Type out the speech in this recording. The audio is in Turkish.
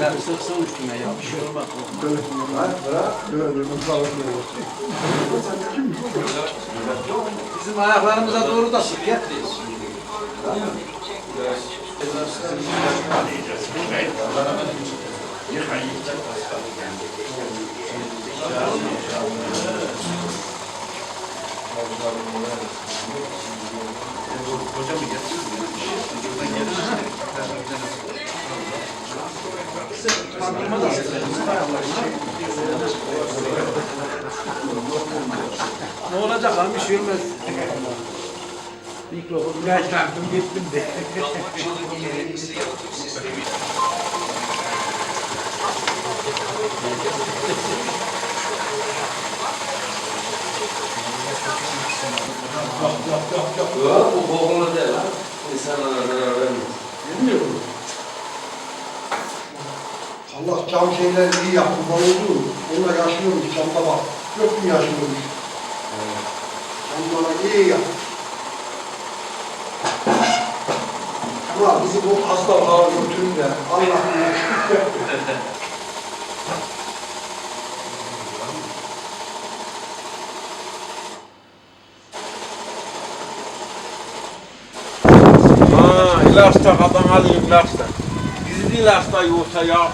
Ben sıksın üstüme ya bir şey olmaz. Böyle bırak. Böyle? Bizim ayaklarımıza doğru da sık ya. Ne olacak abi şey olmaz. Mikrofonu yaşlandım gittim de. Yok bu kokulu değil ha. İnsanlara zarar vermez. Bilmiyor musun? Allah cam şeyler iyi yaptı. Bavuldu. Onunla yaşlıyormuş camda bak. Yok mu yaşlıyormuş? Camlara iyi yaptı. Ama bizi bu hasta bağır götürün de Allah'ım. Ha, ilaçta kadın alayım ilaçta. Gizli ilaçta yoksa ya.